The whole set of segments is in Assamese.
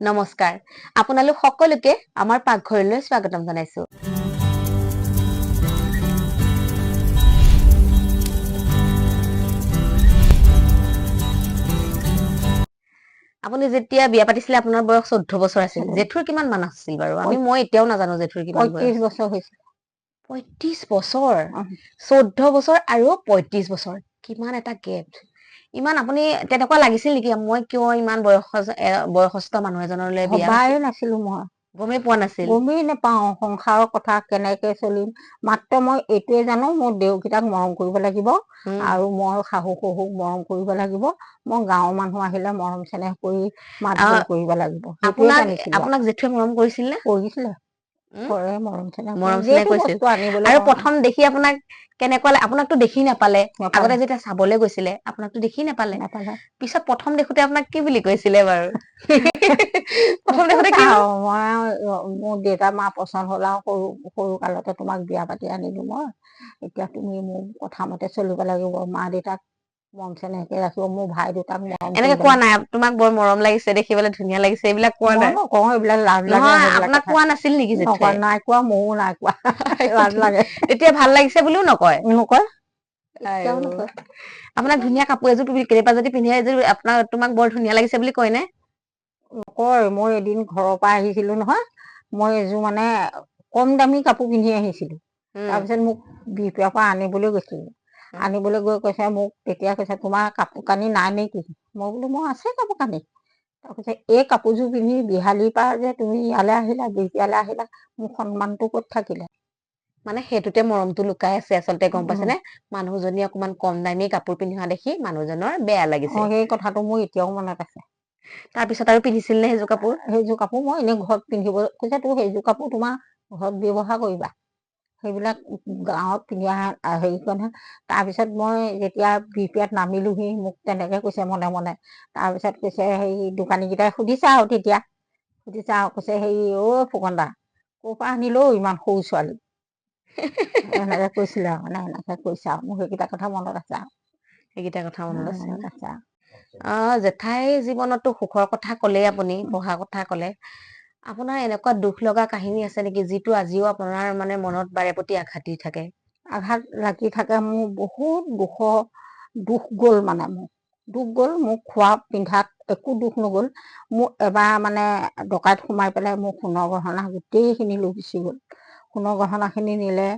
নমস্কাৰ। আপোনালোক সকলোকে আমাৰ পাকঘৰলৈ স্বাগতম জনাইছো। আপুনি যেতিয়া বিয়া পাতিছিলে আপোনাৰ বয়স চৈধ্য বছৰ আছিল। জেঠুৰ কিমান মান আছিল বাৰু? আমি মই এতিয়াও নাজানো জেঠুৰ কিমান পঁয়ত্ৰিশ বছৰ হৈছে। পঁয়ত্ৰিশ বছৰ। চৈধ্য বছৰ আৰু পঁয়ত্ৰিশ বছৰ। কিমান এটা গেপ ইমান আপুনি তেনেকুৱা লাগিছিল নেকি? মই কিয় ইমান বয়স বয়সস্থ মানুহ এজনলৈ বিয়া ভবাই নাছিলো মই। গমেই পোৱা নাছিল। গমেই নাপাও সংসাৰৰ কথা কেনেকে চলিম। মাত্ৰ মই এইটোৱে জানো মোৰ দেউকেইটাক মৰম কৰিব লাগিব আৰু মই শাহু শহুক মৰম কৰিব লাগিব। মই গাঁৱৰ মানুহ আহিলে মৰম চেনেহ কৰি মাত কৰিব লাগিব। আপোনাক জেঠুৱে মৰম কৰিছিল নে? কৰিছিলে। আৰু প্ৰথম দেখি আপোনাক কেনেকুৱা আপোনাকতো দেখি নাপালে। আগতে যেতিয়া চাবলৈ গৈছিলে আপোনাকতো দেখি নাপালে। পিছত প্ৰথম দেখোতে আপোনাক কি বুলি কৈছিলে বাৰু? প্ৰথম দেখোতে কি মই মোৰ দেউতা মা পচন্দ হ'ল আৰু সৰু সৰু কালতে তোমাক বিয়া পাতি আনিলো মই। এতিয়া তুমি মোৰ কথা মতে চলিব লাগিব। মা দেউতাক মৰম চেনেহকে ৰাখিব মোৰ ভাই দুটাক মৰম এনেকে কোৱা নাই তোমাক বৰ মৰম লাগিছে দেখিবলৈ ধুনীয়া লাগিছে এইবিলাক কোৱা নাই। নকওঁ এইবিলাক লাজ লাগে আপোনাক কোৱা নাছিল নেকি নাই কোৱা ময়ো নাই কোৱা লাজ লাগে। তেতিয়া ভাল লাগিছে বুলিও নকয়। নকয়? আপোনাক ধুনীয়া কাপোৰ এযোৰ পিন্ধি কেতিয়াবা যদি পিন্ধে এযোৰ আপোনাক তোমাক বৰ ধুনীয়া লাগিছে বুলি কয় নে? নকয় মই এদিন ঘৰৰ পৰা আহিছিলো নহয় মই এযোৰ মানে কম দামী কাপোৰ পিন্ধি আহিছিলো। তাৰপিছত মোক বিহপুৰীয়াৰ পৰা আনিবলৈ গৈছিলো। আনিবলৈ গৈ কৈছে মোক তেতিয়া কৈছে তোমাৰ কাপোৰ কানি নাই নেকি? মই বোলো মই আছে কাপোৰ কানি। তাৰপিছত এই কাপোৰযোৰ পিন্ধি বিহালীৰ পৰা যে তুমি ইয়ালৈ আহিলা বিহপুৰীয়ালৈ আহিলা মোৰ সন্মানটো ক'ত থাকিলে? মানে সেইটোতে মৰমটো লুকাই আছে আচলতে গম পাইছে উম, নে মানুহজনী অকমান কম দামী কাপোৰ পিন্ধা দেখি মানুহজনৰ বেয়া লাগিছে। সেই কথাটো মোৰ এতিয়াও মনত আছে। তাৰ পিছত আৰু পিন্ধিছিল নে সেইযোৰ কাপোৰ? সেইযোৰ কাপোৰ মই এনেই ঘৰত পিন্ধিব কৈছে তোৰ সেইযোৰ কাপোৰ তোমাৰ ঘৰত ব্যৱহাৰ কৰিবা। সেইবিলাক গাঁৱত পিন্ধি অহা হেৰি কৰণে তাৰপিছত মই যেতিয়া বিহপুৰীয়াত নামিলোহি মোক তেনেকে কৈছে মনে মনে। তাৰপিছত কৈছে হেৰি দোকানী কেইটাই সুধিছে আৰু তেতিয়া। সুধিছে আৰু কৈছে হেৰি অ ফুকন দা ক'ৰ পৰা আনিলে? ইমান সৰু ছোৱালী। এনেকে কৈছিলে আৰু মানে এনেকে কৈছে আৰু। মোৰ সেইকেইটা কথা মনত আছে আৰু। সেইকেইটা কথা মনত আছে। আছে আৰু। অ জেঠাই জীৱনতো সুখৰ কথা ক'লেই আপুনি পঢ়া কথা ক'লে। আপোনাৰ এনেকুৱা দুখ লগা কাহিনী আছে নেকি যিটো আজিও আপোনাৰ মানে মনত বাৰে প্ৰতি আঘাত দি থাকে? আঘাত লাগি থাকে মোৰ বহুত দুখৰ দুখ গ'ল মানে মোৰ। দুখ গ'ল মোক খোৱা পিন্ধাত একো দুখ নগ'ল। মোক এবাৰ মানে ডকাইত সোমাই পেলাই মোৰ সোণৰ গহনা গোটেইখিনি লৈ গুচি গ'ল। সোণৰ গহনা খিনি নিলে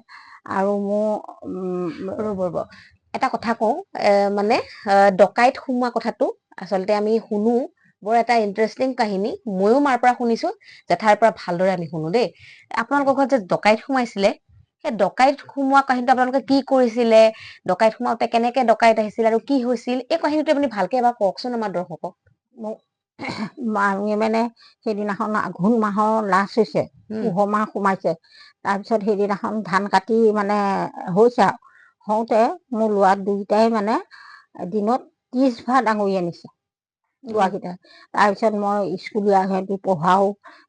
আৰু মোৰ ৰ'ব ৰ'ব এটা কথা কওঁ মানে ডকাইত সোমোৱা কথাটো আচলতে আমি শুনো। বৰ এটা ইন্টাৰেষ্টিং কাহিনী। ময়ো মাৰ পৰা শুনিছো জেঠাইৰ পৰা ভালদৰে আমি শুনো দেই। আপোনালোকৰ ঘৰত যে ডকাইত সোমাইছিলে সেই ডকাইত সোমোৱা কাহিনীটো আপোনালোকে কি কৰিছিলে ডকাইত সোমাওঁতে কেনেকে ডকাইত আহিছিল আৰু কি হৈছিল এই কাহিনীটো আপুনি ভালকে এবাৰ কওকচোন আমাৰ দৰ্শকক। আমি মানে সেইদিনাখন আঘোণ মাহৰ লাষ্ট হৈছে পুহৰ মাহ সোমাইছে। তাৰপিছত সেইদিনাখন ধান কাটি মানে হৈছে আৰু। হওঁতে মোৰ লৰা দুইটাই মানে দিনত ত্ৰিশ ভাৰ ডাঙৰি আনিছে। উম লৰাকেইটাই তাৰপিছত মই স্কুলীয়া সিহঁতি পঢ়াও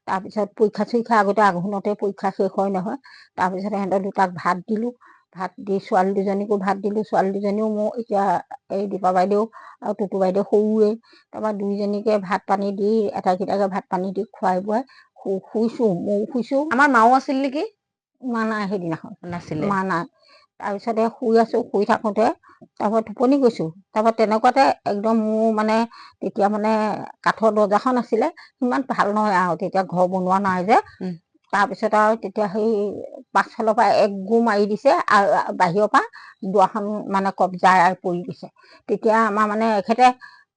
তাৰপিছত পৰীক্ষা চৰীক্ষা আগতে আঘোণতে পৰীক্ষা শেষ হয় নহয় তাৰপিছত সিহঁতৰ দুটাক ভাত দিলো ভাত দি ছোৱালী দুজনীকো ভাত দিলো ছোৱালী দুজনীও মোৰ এতিয়া এই দীপা বাইদেউ আৰু টুটু বাইদেউ সৰুৱে তাৰপৰা দুইজনীকে ভাত পানী দি এটাইকেইটাকে ভাত পানী দি খুৱাই বোৱাই শুইছো ময়ো শুইছো। আমাৰ মাও আছিল নেকি? মা নাই সেইদিনাখন। নাছিলে। মা নাই। তাৰপিছতে শুই আছো শুই থাকোতে তাৰপৰা টোপনি গৈছো। তাৰপৰা তেনেকুৱাতে একদম মোৰ মানে তেতিয়া মানে কাঠৰ দৰ্জাখন আছিলে সিমান ভাল নহয় আৰু তেতিয়া ঘৰ বনোৱা নাই যে। তাৰপিছত আৰু তেতিয়া সেই পাছফালৰ পৰা এক গো মাৰি দিছে আৰু বাহিৰৰ পৰা দুৱাৰখন মানে কব্জা পৰি দিছে। তেতিয়া আমাৰ মানে এখেতে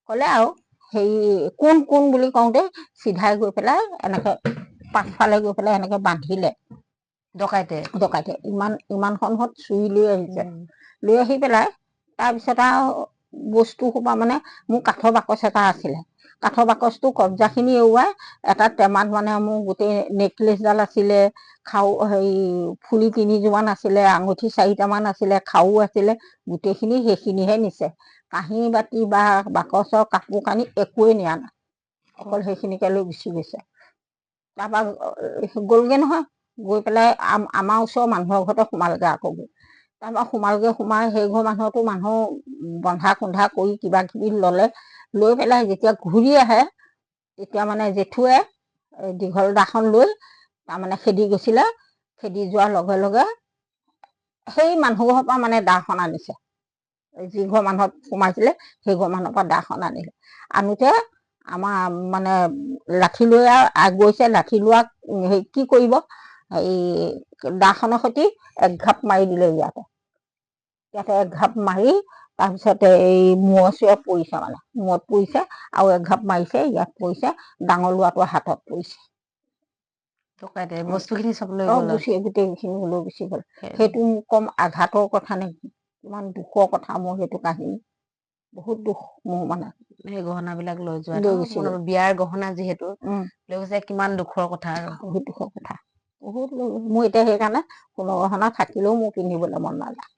কলে আৰু হেৰি কোন কোন বুলি কওঁতে চিধাই গৈ পেলাই এনেকে পাছফালে গৈ পেলাই এনেকে বান্ধিলে। ডকাইতে ডকাইতে। ইমান ইমান সন্মুখত চুৰি লৈ আহিছে। লৈ আহি পেলাই তাৰপিছত আৰু বস্তু সোপা মানে মোৰ কাঠৰ বাকচ এটা আছিলে। কাঠৰ বাকচটো কব্জা খিনি এৰুৱাই এটা টেমাত মানে মোৰ গোটেই নেকলেচডাল আছিলে খাও হেৰি ফুলি তিনিযোৰ মান আছিলে আঙুঠি চাৰিটা মান আছিলে খাৰু আছিলে গোটেইখিনি সেইখিনিহে নিছে। কাঁহী বাতি বা বাকচৰ কাপোৰ কানি একোৱে নিয়া নাই। অকল সেইখিনিকে লৈ গুচি গৈছে। তাৰপা গ'লগে নহয়। গৈ পেলাই আমাৰ ওচৰৰ মানুহৰ ঘৰতে সোমালগে আকৌ গৈ। তাৰপৰা সোমালগে সোমাই সেই ঘৰ মানুহতো মানুহ বন্ধা কুন্ধা কৰি কিবা কিবি ললে লৈ পেলাই যেতিয়া ঘূৰি আহে তেতিয়া মানে জেঠুৱে দীঘল দাখন লৈ তাৰমানে খেদি গৈছিলে খেদি যোৱাৰ লগে লগে সেই মানুহ ঘৰৰ পৰা মানে দাখন আনিছে। যি ঘৰ মানুহত সোমাইছিলে সেই ঘৰ মানুহৰ পৰা দাখন আনিলে। আনোতে আমাৰ মানে লাঠি লৈ আৰু গৈছে লাঠি লোৱাক সেই কি কৰিব? এই দাখনৰ সৈতে একঘাপ মাৰি দিলে ইয়াতে। ইয়াতে একঘাপ মাৰি তাৰপিছতে এই মূৰৰ চূৰে পৰিছে মানে। মূৰত পৰিছে আৰু একঘাপ মাৰিছে ইয়াত পৰিছে ডাঙৰ ল'ৰাটোৰ হাতত পৰিছে। বস্তুখিনি। গুচি গোটেইখিনি লৈ গুচি গ'ল। সেই- সেইটো মোক কম আঘাতৰ কথা নেকি কিমান দুখৰ কথা মোৰ সেইটো কাহিনী। বহুত দুখ মোৰ মানে। সেই গহনাবিলাক লৈ যোৱা। বিয়াৰ গহনা যিহেতু। লৈ গৈছে কিমান দুখৰ কথা আৰু। বহুত দুখৰ কথা। বহুত। মোৰ এতিয়া সেইকাৰণে সোণৰ গহনা থাকিলেও মোৰ পিন্ধিবলৈ মন নাযায়।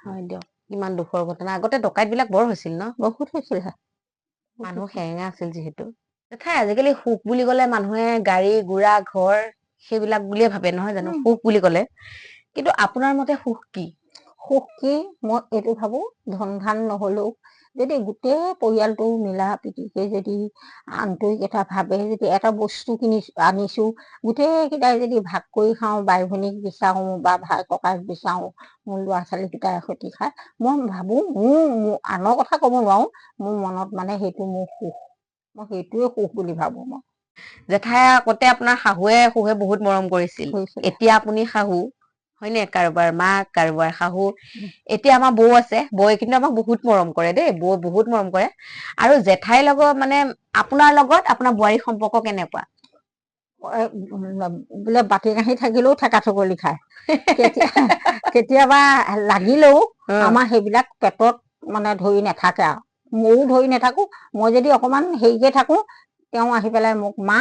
হয় দিয়ক কিমান দুখৰ ঘটনা। আগতে ডকাইত বিলাক বৰ হৈছিল ন? বহুত হৈছিলে মানুহ সেৰেঙা আছিল যিহেতু। তথাপি আজিকালি সুখ বুলি ক'লে মানুহে গাড়ী গুড়া ঘৰ সেইবিলাক বুলিয়ে ভাবে নহয় জানো। সুখ বুলি ক'লে। কিন্তু আপোনাৰ মতে সুখ কি? সুখ কি? মই এইটো ভাবো ধন ধান নহলেও যদি গোটেই পৰিয়ালটো মিলা প্ৰীতিকে যদি আন্তৰিকতা ভাৱে যদি এটা বস্তু কিনি আনিছো গোটেই কেইটাই যদি ভাগ কৰি খাওঁ বাই ভনীক বিচাৰো বা ভাই ককাইক বিচাৰো মোৰ ল'ৰা ছোৱালী কেইটাই সৈতে খাই মই ভাবো মোৰ আনৰ কথা ক'ব নোৱাৰো মোৰ মনত মানে সেইটো মোৰ সুখ। মই সেইটোৱে সুখ বুলি ভাবো মই। জেঠাই আগতে আপোনাৰ শাহুৱে শহুৱে বহুত মৰম কৰিছিল। এতিয়া আপুনি শাহু। হয়নে কাৰোবাৰ মাক কাৰোবাৰ শাহু। এতিয়া আমাৰ বৌ আছে। বৌয়ে কিন্তু আমাক বহুত মৰম কৰে দেই। বৌ বহুত মৰম কৰে। আৰু জেঠাইৰ লগত মানে আপোনাৰ লগত আপোনাৰ বোৱাৰীৰ সম্পৰ্ক কেনেকুৱা? বোলে বাতি কাঁহী থাকিলেও থেকা থকলি খায় কেতিয়া কেতিয়াবা লাগিলেও আমাৰ সেইবিলাক পেটত মানে ধৰি নাথাকে আৰু। ময়ো ধৰি নাথাকো। মই যদি অকমান হেৰিকে থাকো তেওঁ আহি পেলাই মোক মা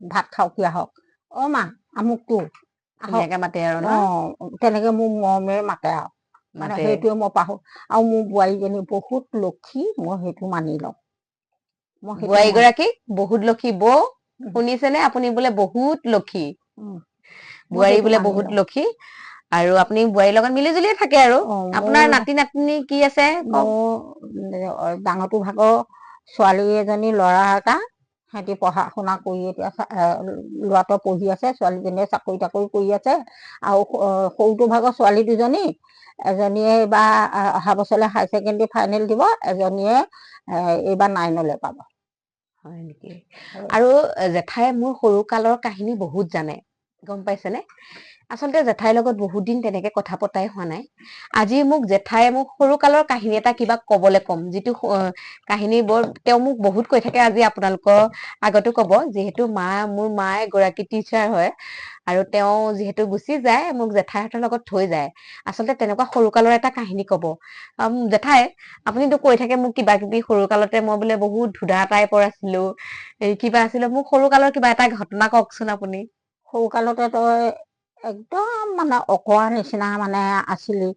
ভাত খাওঁকি আহক? অ মা আমুকটো। ধুনীয়াকে মাতে আৰু ন? তেনেকে মোক মৰমেৰে মাতে আৰু। মানে সেইটোৱে মই পাহো। আৰু মোৰ বোৱাৰীজনী বহুত লক্ষী মই সেইটো মানি লওঁ। মই সেইটো বোৱাৰী মা- গৰাকী বহুত লক্ষী বৌ। শুনিছেনে? আপুনি বোলে বহুত লক্ষী। বোৱাৰী বোলে বহুত। লক্ষী। আৰু আপুনি বোৱাৰীৰ লগত মিলি জুলিয়ে থাকে আৰু। আপোনাৰ মোৰ নাতি নাতনি কি আছে? মোৰ ডাঙৰটো ভাগৰ ছোৱালী এজনী ল'ৰা এটা। সিহঁতি পঢ়া শুনা কৰি এতিয়া ল'ৰাটো পঢ়ি আছে ছোৱালীজনীয়ে চাকৰি তাকৰি কৰি আছে আৰু সৰুটো ভাগৰ ছোৱালী দুজনী এজনীয়ে এইবাৰ অহা বছৰলৈ হায়াৰ ছেকেণ্ডেৰী ফাইনেল দিব এজনীয়ে এইবাৰ নাইনলৈ পাব। হয় নেকি? আৰু জেঠাই মোৰ সৰু কালৰ কাহিনী বহুত জানে গম পাইছেনে? আচলতে জেঠাইৰ লগত বহুত দিন তেনেকে কথা পতাই হোৱা নাই। আজি মোক জেঠাই মোক সৰু কালৰ কাহিনী এটা কিবা কবলৈ ক'ম যিটো কাহিনী বৰ তেওঁ মোক বহুত কৈ থাকে আজি আপোনালোকৰ আগতো কব যিহেতু মা মোৰ মা এগৰাকী টিচাৰ হয় আৰু তেওঁ যিহেতু গুচি যায় মোক জেঠাইহঁতৰ লগত থৈ যায়। আচলতে তেনেকুৱা সৰু কালৰ এটা কাহিনী কব। জেঠাই আপুনিতো কৈ থাকে মোক কিবা কিবি সৰু কালতে মই বোলে বহুত ধুধা টাইপৰ আছিলো কিবা আছিলো মোক সৰু কালৰ কিবা এটা ঘটনা কওকচোন আপুনি। সৰু কালতে তই একদম মানে অকৰা নিচিনা মানে আছিলি।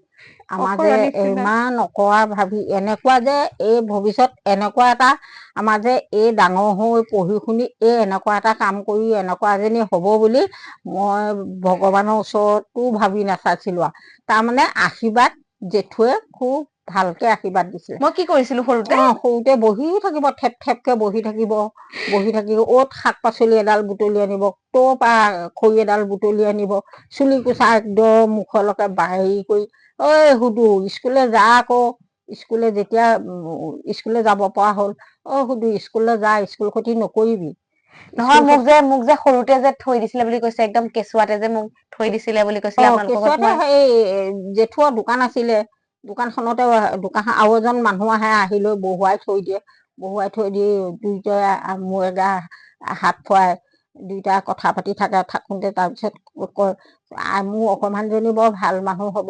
আমাৰ যে ইমান অকৰা ভাবি এনেকুৱা যে এই ভৱিষ্যত এনেকুৱা এটা আমাৰ যে এই ডাঙৰ হৈ পঢ়ি শুনি এই এনেকুৱা এটা কাম কৰি এনেকুৱা এজনী হ'ব বুলি মই ভগৱানৰ ওচৰতো ভাবি নাচাইছিলো আৰু। তাৰমানে আশীৰ্বাদ জেঠুৱে খুব ভালকে আশীৰ্বাদ দিছিলে মই কি কৰিছিলো সৰুতে? অ সৰুতে বহিও থাকিব থেপ থেপকে বহি থাকিব বহি থাকিব অত শাক পাচলি এডাল বুটলি আনিব কৰ পৰা খৰি এডাল বুটলি আনিব চুলি কোচা একদম মুখলৈকে হেৰি কৰি ঐ সুধো স্কুললৈ যা আকৌ স্কুলে যেতিয়া উম, স্কুললৈ যাব পৰা হ'ল অ সুধো স্কুললৈ যা স্কুল ক্ষতি নকৰিবি। নহয় স্কুল মোক যে মোক যে সৰুতে যে থৈ দিছিলে বুলি কৈছে একদম কেঁচুৱাতে যে মোক থৈ দিছিলে বুলি কৈছিলে জেঠুৰ দোকান আছিলে দোকানখনতে দোকান আৰু এজন মানুহ আহে আহি লৈ বহুৱাই থৈ দিয়ে। বহুৱাই থৈ দি দুইটাই মূৰে গা হাত ফুৱাই দুইটাই কথা পাতি থাকে থাকোতে তাৰপিছত কয় মোৰ অকমানজনী বৰ ভাল মানুহ হব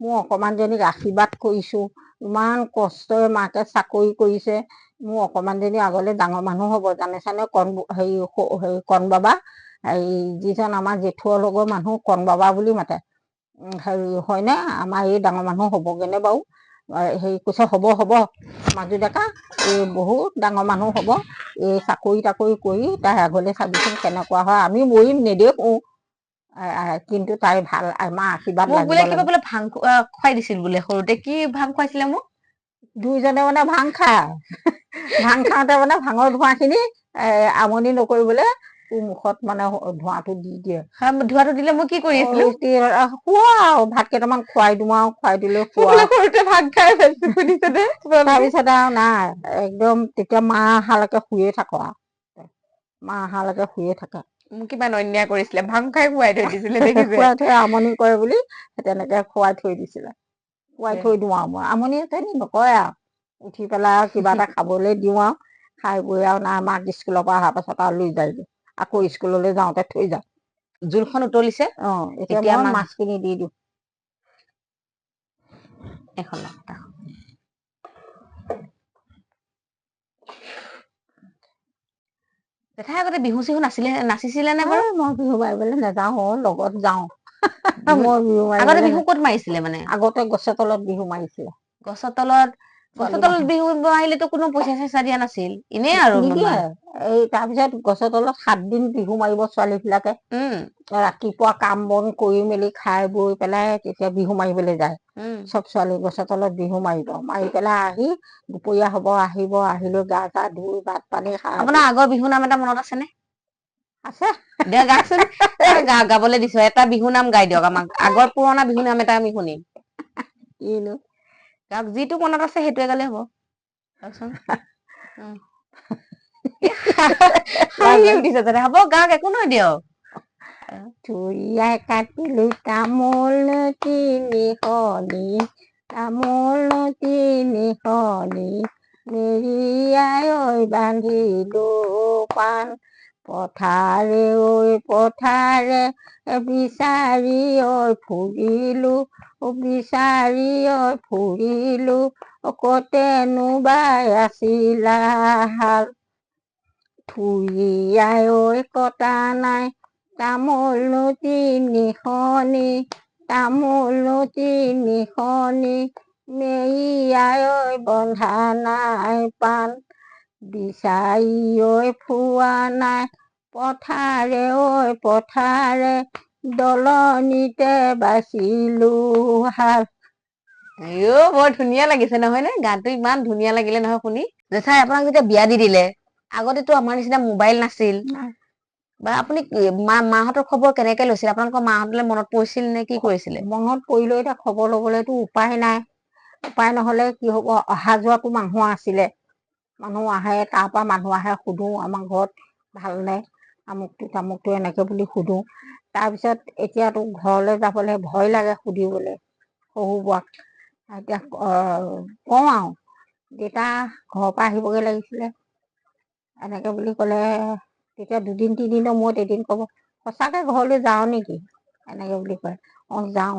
মোৰ অকমানজনীক আশীৰ্বাদ কৰিছো। ইমান কষ্টৰে মাকে চাকৰি কৰিছে মোৰ অকমানজনী আগলে ডাঙৰ মানুহ হব। জানিছানে কণ হেৰি হেৰি কণ বাবা এই যিজন আমাৰ জেঠুৰ লগৰ মানুহ কণ বাবা বুলি মাতে। হেৰি হয়নে আমাৰ এই ডাঙৰ মানুহ হবগেনে বাৰু? হেৰি কৈছে হব হব। মাজু ডেকা এই বহুত ডাঙৰ মানুহ হব। এই চাকৰি তাকৰি কৰি তাই আগলে চাবিচোন কেনেকুৱা হয়। আমি মৰিম নেদেখো। কিন্তু তাই ভাল আমাৰ আশীৰ্বাদ মোক বোলে কিবা বোলে ভাং খুৱাই দিছিল বোলে সৰুতে। কি ভাং খুৱাইছিলে মোক? দুইজনে মানে ভাং খায়। ভাং খাওঁতে মানে ভাঙৰ ধোঁৱাখিনি আমনি নকৰিবলৈ মুখত মানে ধোঁৱাটো দি দিয়ে। ধোঁৱাটো দিলে মই কি কৰি আছিলো? খোৱা আৰু ভাত কেইটামান খুৱাই দিওঁ আৰু খুৱাই দিলে সৰুতে ভাত খাই শুনিছে? তাৰপিছত আৰু নাই একদম তেতিয়া মা অহালৈকে শুয়ে থাকো আৰু। মা অহালৈকে শুয়ে থাকে। মোক কিমান অন্যায় কৰিছিলে ভাং খাই খুৱাই থৈ দিছিলে খুৱাই থৈ আমনি কৰে বুলি তেনেকে খুৱাই থৈ দিছিলে। খুৱাই। থৈ দিওঁ আৰু মই। আমনি চানি নকৰে আৰু। উঠি পেলাই আৰু কিবা এটা খাবলৈ দিওঁ আৰু। খাই বৈ আৰু নাই মাক স্কুলৰ পৰা অহাৰ পাছত আৰু লৈ যায়গৈ। আকৌ স্কুললৈ যাওঁতে থৈ যায় জোলখন উতলিছে অ এতিয়া মই মাছ- মাছখিনি দি দিওঁ। এখন। জেঠাই আগতে বিহু চিহু নাছিলে নাচিছিলে নে বাৰু? মই বিহু মাৰিবলৈ নাযাওঁ লগত যাওঁ। মই বিহু আগতে বিহু ক'ত মাৰিছিলে মানে? আগতে গছৰ তলত বিহু মাৰিছিলে। গছৰ তলত গছৰ তলত। বিহু মাৰিলেতো কোনো পইচা চইচা দিয়া নাছিল। এনেই আৰু এই তাৰপিছত গছৰ তলত সাত দিন বিহু মাৰিব ছোৱালী বিলাকে উম। ৰাতিপুৱা কাম বন কৰি মেলি খাই বৈ পেলাই তেতিয়া বিহু মাৰিবলৈ যায়। চব ছোৱালী গছৰ তলত বিহু মাৰিব। মাৰি পেলাই আহি দুপৰীয়া হব আহিব আহিলৈ গা চা ধুই ভাত পানী খাই আপোনাৰ আগৰ বিহু নাম এটা মনত আছেনে? আছে। দে গাচোন গাবলৈ দিছো। এটা বিহু নাম গাই দিয়ক আমাক। আগৰ পুৰণা বিহু নাম এটা আমি শুনিম। কিনো? গাওক যিটো মনত আছে সেইটোৱে গালে হ'ব। গাওকচোন উম। হাঁহি উঠিছে যাতে হ'ব গাওক একো নহয় দিয়ক চুৰিয়াই কাটিলো তামোল তিনিশনি তামোল তিনিশনি মেৰিয়াই ঐ বান্ধিলো পাণ পথাৰে ঐ পথাৰে বিচাৰি ঐ ফুৰিলো বিচাৰি ঐ ফুৰিলো কতেনো বাই আছিলা হাল থুৰিয়াই ঐ কটা নাই। তামোল তিনিশনি তামোল তিনিশনি মেৰিয়াই ঐ বন্ধা নাই পাণ। বিচাৰি ঐ ফুৰা নাই পথাৰে ঐ পথাৰে দলনিতে বাচিলো হাল। আইও বৰ ধুনীয়া লাগিছে নহয় নে গানটো ইমান ধুনীয়া লাগিলে নহয় শুনি। জেঠাই আপোনাক যেতিয়া বিয়া দি দিলে আগতেতো আমাৰ নিচিনা মোবাইল নাছিল। বা আপুনি মা মাহঁতৰ খবৰ কেনেকে লৈছিলে? আপোনালোকৰ মাহঁতলে মনত পৰিছিল নে কি কৰিছিলে? মনত পৰিলৈ এতিয়া খবৰ লবলৈতো উপায় নাই। উপায় নহলে কি হব? অহা যোৱাতো মানুহ আছিলে। মানুহ আহে তাৰ পৰা মানুহ আহে সুধো আমাৰ ঘৰত ভালনে? আমুকটো তামুকটো এনেকে বুলি সুধো। তাৰপিছত এতিয়াতো ঘৰলৈ যাবলৈ ভয় লাগে সুধিবলৈ শহু বোৱাক এতিয়া কওঁ আৰু দেউতা ঘৰৰ পৰা আহিবগে লাগিছিলে। এনেকে বুলি কলে তেতিয়া দুদিন তিনিদিনৰ মূৰত এদিন কব সঁচাকে ঘৰলৈ যাও নেকি? এনেকে বুলি কয়। অ যাও।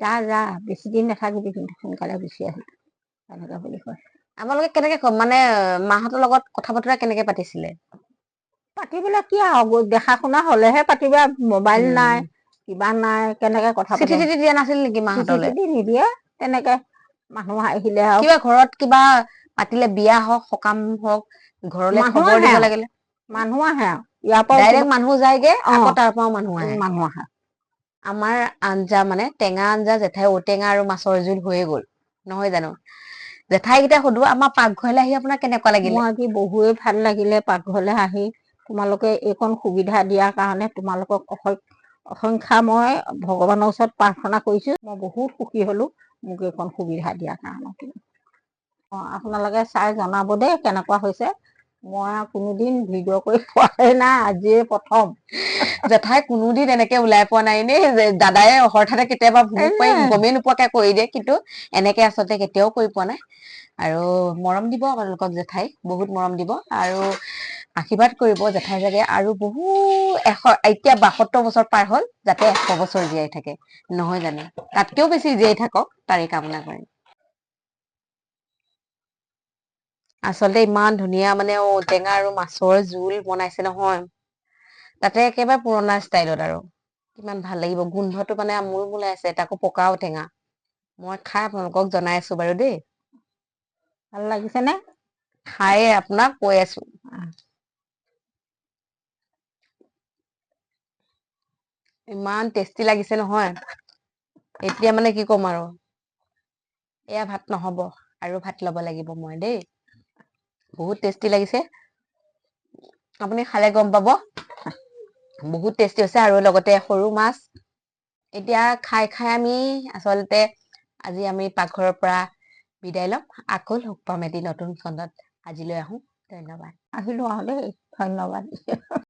যা যা বেছি দিন নাথাকিবি কিন্তু সোনকালে গুচি আহিবি এনেকে বুলি কয়। আপোনালোকে কেনেকে মানে মাহঁতৰ লগত কথা বতৰা কেনেকে পাতিছিলে? পাতিবলৈ কি আৰু দেখা শুনা হলেহে পাতিবা মোবাইল নাই কিবা নাই কেনেকে কথা চিঠি দিয়া নাছিল নেকি মাহঁতলে? নিদিয়ে তেনেকে মানুহ আহিলে আৰু কিবা ঘৰত কিবা পাতিলে বিয়া হওক সকাম হওক ঘৰলে মানুহ খবৰ আহে দিব আৰু। লাগিলে। মানুহ আহে আৰু। ইয়াৰ পৰাও ডাইৰেক্ট মানুহ যায়গে আকৌ তাৰ পৰাও মানুহ আহে। মানুহ আহে। আমাৰ আঞ্জা মানে টেঙা আঞ্জা জেঠাই ঔটেঙা আৰু মাছৰ জোল হৈয়ে গ'ল। নহয় জানো? জেঠাই সুধো আমাৰ পাকঘৰলৈ আহি আপোনাৰ কেনেকুৱা লাগিলে? মোৰ আজি বহুৱে ভাল লাগিলে পাকঘৰলৈ আহি তোমালোকে এইকণ সুবিধা দিয়াৰ কাৰণে তোমালোকক অস অসংখ্যা মই ভগৱানৰ ওচৰত প্ৰাৰ্থনা কৰিছো। মই বহুত সুখী হলো মোক এইকণ সুবিধা দিয়াৰ কাৰণে। অ আপোনালোকে চাই জনাব দেই কেনেকুৱা হৈছে। মই আৰু কোনোদিন ভিডিঅ' কৰি পোৱাই নাই আজিয়ে প্ৰথম। জেঠাই কোনোদিন এনেকে ওলাই পোৱা নাই নে? যে দাদাই হঠাতে কেতিয়াবা পাৰি এনে গমেই নোপোৱাকে কৰি দিয়ে কিন্তু এনেকে আচলতে কেতিয়াও কৰি পোৱা নাই। আৰু মৰম দিব আপোনালোকক জেঠাই বহুত মৰম দিব। আৰু আশীৰ্বাদ কৰিব জেঠাই জাগে। আৰু বহু এশ এতিয়া বাসত্তৰ বছৰ পাৰ হ'ল যাতে এশ বছৰ জীয়াই থাকে। নহয় জানো? তাতকেও বেছি জীয়াই থাকক তাৰে কামনা কৰিম। আচলতে ইমান ধুনীয়া মানে ঔটেঙা আৰু মাছৰ জোল বনাইছে নহয়। তাতে একেবাৰে পুৰণা ষ্টাইলত আৰু। কিমান ভাল লাগিব। গোন্ধটো মানে আমোল মোলাই আছে তাকো পকা ঔটেঙা মই খাই আপোনালোকক জনাই আছো বাৰু দেই। ভাল লাগিছে নে খায়ে আপোনাক কৈ আছো। ইমান টেষ্টি লাগিছে নহয়। এতিয়া মানে কি ক'ম আৰু। এয়া ভাত নহব আৰু ভাত ল'ব লাগিব মই দেই। বহুত টেষ্টি লাগিছে। আপুনি খালে গম পাব। বহুত টেষ্টি হৈছে আৰু লগতে সৰু মাছ। এতিয়া খাই খাই আমি আচলতে আজি আমি পাকঘৰৰ পৰা বিদায় ল'ম। আকৌ লগ পাম এটি নতুন খণ্ডত। আজিলৈ আহো। ধন্যবাদ। আহিলো আৰু দেই ধন্যবাদ।